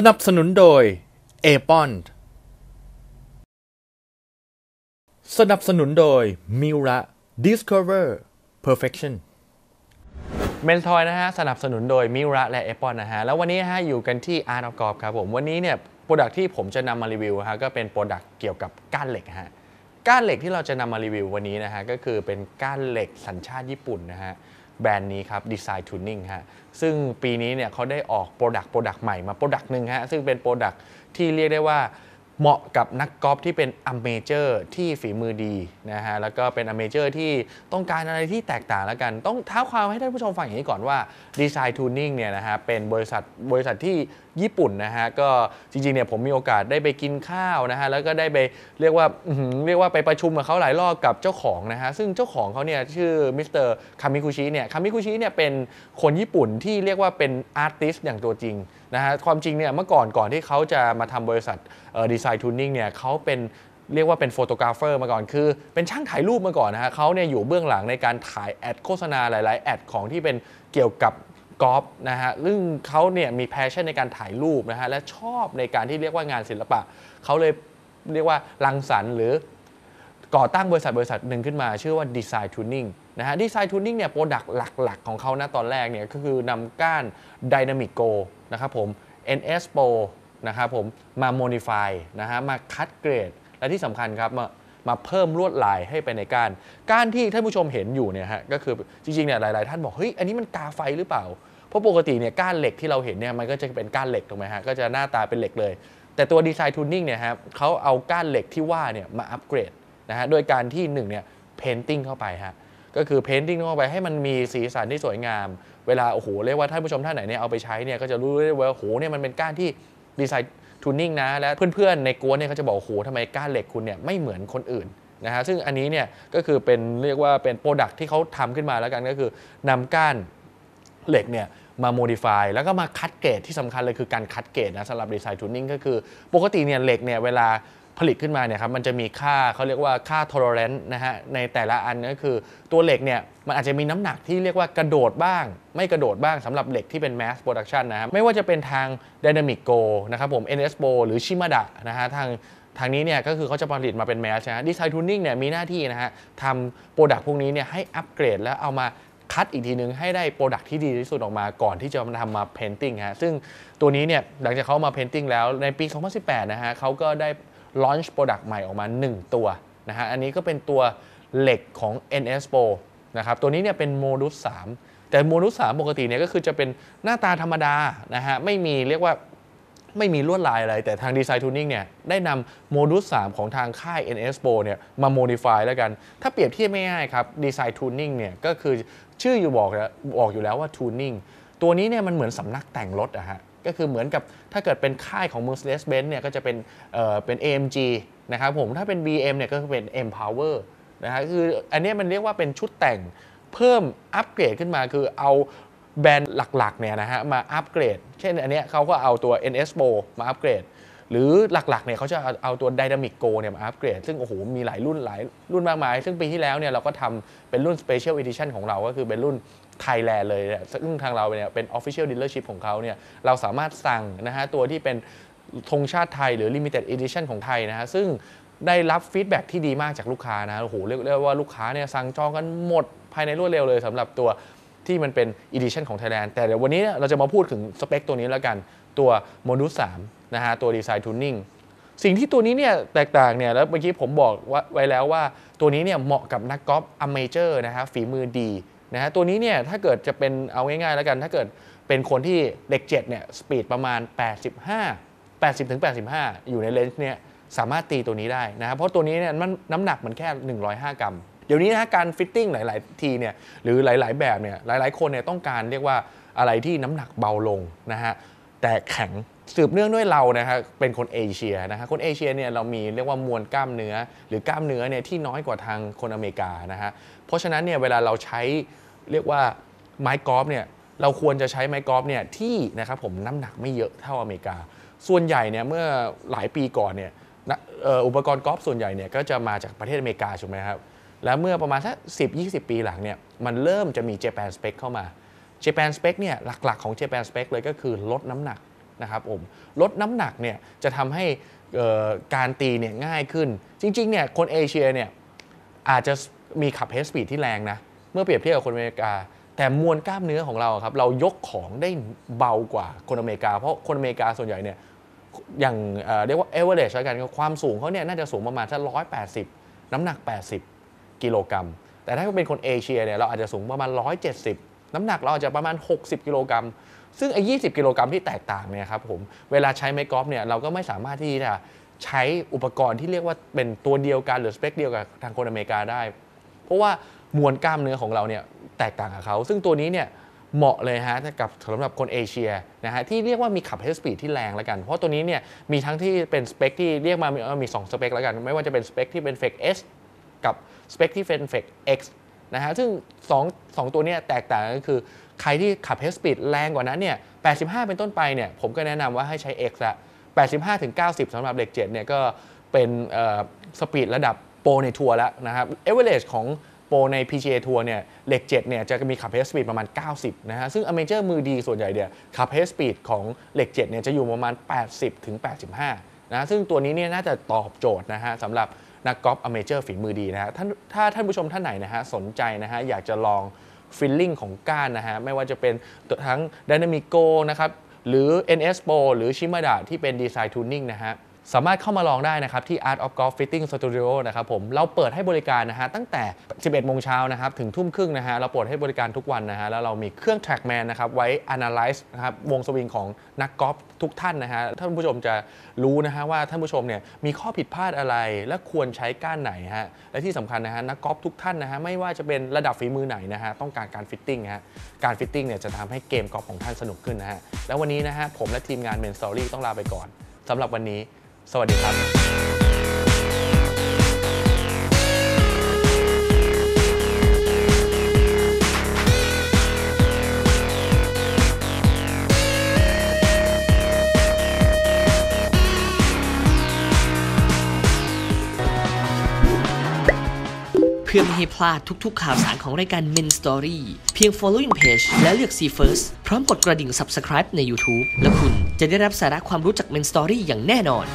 สนับสนุนโดย a p o n สนับสนุนโดย Miura Discover Perfection เมนทอยนะฮะสนับสนุนโดยมิระและ a p o n นนะฮะแล้ววันนี้ฮะอยู่กันที่ Art of Golf ครับผม วันนี้เนี่ยโปรดักที่ผมจะนำมารีวิวฮะก็เป็นโปรดักเกี่ยวกับก้านเหล็กฮะก้านเหล็กที่เราจะนำมารีวิววันนี้นะฮะก็คือเป็นก้านเหล็กสัญชาติญี่ปุ่นนะฮะ แบรนด์นี้ครับ Design Tuning ฮะซึ่งปีนี้เนี่ยเขาได้ออกโปรดักโปรดักใหม่มาโปรดักหนึ่งฮะซึ่งเป็นโปรดักที่เรียกได้ว่าเหมาะกับนักกอล์ฟที่เป็นอเมเจอร์ที่ฝีมือดีนะฮะแล้วก็เป็นอเมเจอร์ที่ต้องการอะไรที่แตกต่างแล้วกัน ต้องท้าความให้ท่านผู้ชมฟังอย่างนี้ก่อนว่า Design Tuning เนี่ยนะฮะเป็นบริษัทบริษัทที่ ญี่ปุ่นนะฮะก็จริงๆเนี่ยผมมีโอกาสได้ไปกินข้าวนะฮะแล้วก็ได้ไปเรียกว่าเรียกว่าไปประชุมกับเขาหลายรอบกับเจ้าของนะฮะซึ่งเจ้าของเขาเนี่ยชื่อมิสเตอร์คามิคุชิเนี่ยคามิคุชิเนี่ยเป็นคนญี่ปุ่นที่เรียกว่าเป็นอาร์ติสต์อย่างตัวจริงนะฮะความจริงเนี่ยเมื่อก่อนก่อนที่เขาจะมาทำบริษัทดีไซน์ทูนิ่งเนี่ยเขาเป็นเรียกว่าเป็นโฟโตกราฟเฟอร์มาก่อนคือเป็นช่างถ่ายรูปมาก่อนนะฮะเขาเนี่ยอยู่เบื้องหลังในการถ่ายแอดโฆษณาหลาย ๆ แอดของที่เป็นเกี่ยวกับ กอล์ฟนะฮะซึ่งเขาเนี่ยมีแพชชั่นในการถ่ายรูปนะฮะและชอบในการที่เรียกว่างานศิลปะ เขาเลยเรียกว่ารังสรรค์หรือก่อตั้งบริษัทบริษัทหนึ่งขึ้นมาชื่อว่า Design Tuning นะฮะ Design Tuning เนี่ยโปรดักต์หลัก ๆ ของเขานะตอนแรกเนี่ยก็คือนำก้าน Dynamic Go นะครับผม NS Pro นะครับผมมา Modify นะฮะมาคัดเกรด และที่สำคัญครับมา มาเพิ่มลวดลายให้ไปในก้านก้านที่ท่านผู้ชมเห็นอยู่เนี่ยฮะก็คือจริงๆเนี่ยหลาย ๆ ท่านบอกเฮ้ยอันนี้มันกาไฟหรือเปล่า เพราะปกติเนี่ยก้านเหล็กที่เราเห็นเนี่ยมันก็จะเป็นก้านเหล็กถูกไหมฮะก็จะหน้าตาเป็นเหล็กเลย แต่ตัวดีไซน์ทูนิ่งเนี่ยครับเขาเอาก้านเหล็กที่ว่าเนี่ยมาอัปเกรดนะฮะโดยการที่หนึ่งเนี่ยเพนติ้งเข้าไปฮะก็คือเพนติ้งเข้าไปให้มันมีสีสันที่สวยงาม เวลาโอ้โหเรียกว่าท่านผู้ชมท่านไหนเนี่ยเอาไปใช้เนี่ยก็จะรู้ได้ว่าโอ้โหเนี่ยมันเป็นก้านที่ดีไซน์ ทูนิ่งนะ และเพื่อนๆ ในกวนเนี่ยเขาจะบอกโอ้โหทำไมก้านเหล็กคุณเนี่ยไม่เหมือนคนอื่นนะฮะซึ่งอันนี้เนี่ยก็คือเป็นเรียกว่าเป็นโปรดักที่เขาทำขึ้นมาแล้วกันก็คือนำก้านเหล็กเนี่ยมาโมดิฟายแล้วก็มาคัดเกรดที่สำคัญเลยคือการคัดเกรดนะสำหรับดีไซน์ทูนิ่งก็คือ ปกติเนี่ยเหล็กเนี่ยเวลา ผลิตขึ้นมาเนี่ยครับมันจะมีค่าเขาเรียกว่าค่า tolerance นะฮะในแต่ละอันก็คือตัวเหล็กเนี่ยมันอาจจะมีน้ำหนักที่เรียกว่ากระโดดบ้าง ไม่กระโดดบ้างสำหรับเหล็กที่เป็น mass production นะครับไม่ว่าจะเป็นทาง Dynamic Go นะครับผม NSBO หรือ Shimada นะฮะทางทางนี้เนี่ยก็คือเขาจะผลิตมาเป็นแมสนะดีไซน์ทูนิ่งเนี่ยมีหน้าที่นะฮะทำโปรดักต์พวกนี้เนี่ยให้อัปเกรดแล้วเอามาคัดอีกทีนึงให้ได้โปรดักต์ที่ดีที่สุดออกมาก่อนที่จะมาทำมาเพนติ้งฮะซึ่งตัวนี้เนี่ยหลังจากเขามาเพนติ้งแล้วในปี 2018 นะฮะเขาก็ได้ ลอนช์โปรดักต์ใหม่ออกมา 1 ตัวนะฮะอันนี้ก็เป็นตัวเหล็กของ NS Pro นะครับตัวนี้เนี่ยเป็นโมดูล3แต่โมดูล3ปกติเนี่ยก็คือจะเป็นหน้าตาธรรมดานะฮะไม่มีเรียกว่าไม่มีลวดลายอะไร แต่ทาง Design Tuning เนี่ยได้นำโมดูล3ของทางค่าย NS Pro เนี่ยมา modify แล้วกัน ถ้าเปรียบเทียบไม่ง่ายครับ Design Tuning เนี่ยก็คือชื่ออยู่บอกบอกอยู่แล้วว่า Tuning ตัวนี้เนี่ยมันเหมือนสำนักแต่งรถอะฮะ ก็คือเหมือนกับถ้าเกิดเป็นค่ายของ Mercedes-Benz เนี่ยก็จะเป็นเอ่อเป็น AMG นะครับผมถ้าเป็น BM เนี่ยก็คือเป็น M Power นะฮะคืออันนี้มันเรียกว่าเป็นชุดแต่งเพิ่มอัปเกรดขึ้นมาคือเอาแบรนด์หลักๆเนี่ยนะฮะมาอัปเกรด เช่นอันเนี้ยเขาก็เอาตัว NS Pro มาอัปเกรด หรือหลักๆเนี่ยเขาจะเอาตัว Dynamic Go เนี่ยมาอัปเกรด ซึ่งโอ้โหมีหลายรุ่นหลายรุ่นมากมาย ซึ่งปีที่แล้วเนี่ยเราก็ทำเป็นรุ่น Special Edition ของเราก็คือเป็นรุ่น Thailand เลยเนี่ยซึ่งทางเราเนี่ยเป็น Official Dealership ของเขาเนี่ยเราสามารถสั่งนะฮะตัวที่เป็นธงชาติไทยหรือ Limited Edition ของไทยนะฮะซึ่งได้รับฟีดแบ็ที่ดีมากจากลูกค้านะโอ้โหเรียกได้ว่าลูกค้าเนี่ยสั่งจองกันหมดภายในรวดเร็วเลยสำหรับตัวที่มันเป็น Edition ของ Thailand แต่เดี๋ยววันนี้เราจะมาพูดถึงสเปคตัวนี้แล้วกัน ตัวโมดูล3นะฮะตัว Design Tuning สิ่งที่ตัวนี้เนี่ยแตกต่างเนี่ยแล้วเมื่อกี้ผมบอกว่าไว้แล้วว่า ตัวนี้เนี่ยเหมาะกับนักกอล์ฟอเมเจอร์นะฮะฝีมือดีนะฮะตัวนี้เนี่ยถ้าเกิดจะเป็นเอาง่ายๆแล้วกันถ้าเกิดเป็นคนที่เด็ก7เนี่ยสปีดประมาณ 85 80ถึง85 อยู่ในเลนส์เนี่ยสามารถตีตัวนี้ได้นะครับเพราะตัวนี้เนี่ยมันน้ำหนักมันแค่ 105 กรัม เดี๋ยวนี้นะฮะการฟิตติ้งหลาย ๆ ทีเนี่ยหรือหลาย ๆ แบบเนี่ยหลาย ๆ คนเนี่ยต้องการเรียกว่าอะไรที่น้ำหนักเบาลงนะฮะ แต่แข็งสืบเนื่องด้วยเรานะฮะเป็นคนเอเชียนะฮะคนเอเชียเนี่ยเรามีเรียกว่ามวลกล้ามเนื้อ หรือกล้ามเนื้อเนี่ยที่น้อยกว่าทางคนอเมริกานะฮะเพราะฉะนั้นเนี่ยเวลาเราใช้เรียกว่าไม้กอล์ฟเนี่ยเราควรจะใช้ไม้กอล์ฟเนี่ยที่นะครับผมน้ำหนักไม่เยอะเท่าอเมริกา ส่วนใหญ่เนี่ยเมื่อหลายปีก่อนเนี่ยนะอ,อุปกรณ์กอล์ฟส่วนใหญ่เนี่ยก็จะมาจากประเทศอเมริกาถูกไหมครับแล้วเมื่อประมาณสัก10 20ปีหลังเนี่ยมันเริ่มจะมี Japan Spec เข้ามา Japan Spec เนี่ยหลักๆของ Japan Spec เลยก็คือลดน้ำหนักนะครับผมลดน้ำหนักเนี่ยจะทำให้การตีเนี่ยง่ายขึ้น จริงๆเนี่ยคนเอเชียเนี่ยอาจจะมีขับเฮสปีดที่แรงนะเมื่อเปรียบเทียบกับคนอเมริกา แต่มวลกล้ามเนื้อของเราครับเรายกของได้เบากว่าคนอเมริกา เพราะคนอเมริกาส่วนใหญ่เนี่ยอย่างเรียกว่าเอเวอเรสต์แล้วกันความสูงเขาเนี่ยน่าจะสูงประมาณสักร้อยแปดสิบน้ำหนัก 80 กิโลกรัม แต่ถ้าเป็นคนเอเชียเนี่ยเราอาจจะสูงประมาณ 170 น้ำหนักเราอาจจะประมาณ 60 กิโลกรัม ซึ่งไอ้20กิโลกรัมที่แตกต่างเนี่ยครับผมเวลาใช้ไม้กอล์ฟเนี่ยเราก็ไม่สามารถที่จะใช้อุปกรณ์ที่เรียกว่าเป็นตัวเดียวกันหรือสเปคเดียวกับทางคนอเมริกาได้ เพราะว่ามวลกล้ามเนื้อของเราเนี่ยแตกต่างกับเขา ซึ่งตัวนี้เนี่ยเหมาะเลยฮะกับสำหรับคนเอเชียนะฮะที่เรียกว่ามีขับเฮสปีดที่แรงแล้วกัน เพราะตัวนี้เนี่ยมีทั้งที่เป็นสเปคที่เรียกมามี2สเปคแล้วกัน ไม่ว่าจะเป็นสเปคที่เป็นเฟก S กับสเปคที่เป็นเฟก X นะฮะซึ่ง2 2ตัวนี้แตกต่างก็คือใครที่ขับเฮสปีดแรงกว่านั้นเนี่ย 85 เป็นต้นไปเนี่ย ผมก็แนะนำว่าให้ใช้ X ละ 85 ถึง 90สำหรับเหล็ก7เนี่ยก็เป็นสปีดระดับโปรในทัวร์แล้วนะครับเอเวอเรจของโปรใน PGA ทัวร์เนี่ยเหล็ก7เนี่ยจะมีขับเฮสปีดประมาณ 90 นะฮะ ซึ่งอเมเจอร์มือดีส่วนใหญ่เนี่ยขับเฮสปีดของเหล็ก7เนี่ยจะอยู่ประมาณ 80 ถึง 85 นะ ซึ่งตัวนี้เนี่ยน่าจะตอบโจทย์นะฮะสำหรับ นักกอล์ฟอเมเจอร์ฝีมือดีนะฮะท่านถ้าท่านผู้ชมท่านไหนนะฮะสนใจนะฮะอยากจะลองฟิลลิ่งของก้านนะฮะไม่ว่าจะเป็นทั้ง Dynamico นะครับหรือ NS Pro หรือชิมาดะที่เป็นดีไซน์ทูนิ่งนะฮะ สามารถเข้ามาลองได้นะครับ ที่ Art of Golf Fitting Studio นะครับผมเราเปิดให้บริการนะฮะตั้งแต่ 11 โมงเช้านะครับถึงทุ่มครึ่งนะฮะเราเปิดให้บริการทุกวันนะฮะแล้วเรามีเครื่อง Trackman นะครับไว้ Analyze นะครับวงสวิงของนักกอล์ฟทุกท่านนะฮะท่านผู้ชมจะรู้นะฮะว่าท่านผู้ชมเนี่ยมีข้อผิดพลาดอะไร และควรใช้ก้านไหนฮะและที่สำคัญนะฮะนักกอล์ฟทุกท่านนะฮะไม่ว่าจะเป็นระดับฝีมือไหนนะฮะต้องการการฟิตติ้งฮะการฟิตติ้งเนี่ยจะทำให้เกมกอล์ฟของท่านสนุกขึ้นนะฮะแล้ววันนี้นะฮะผมและทีมงาน Men Story ต้องลาไปก่อนสำหรับวันนี้ สวัสดีครับเพื่อไม่ให้พลาดทุกๆข่าวสารของรายการ Men Story เพียง following page และเลือก See First พร้อมกดกระดิ่ง subscribe ใน YouTube แล้วคุณจะได้รับสาระความรู้จาก Men Story อย่างแน่นอน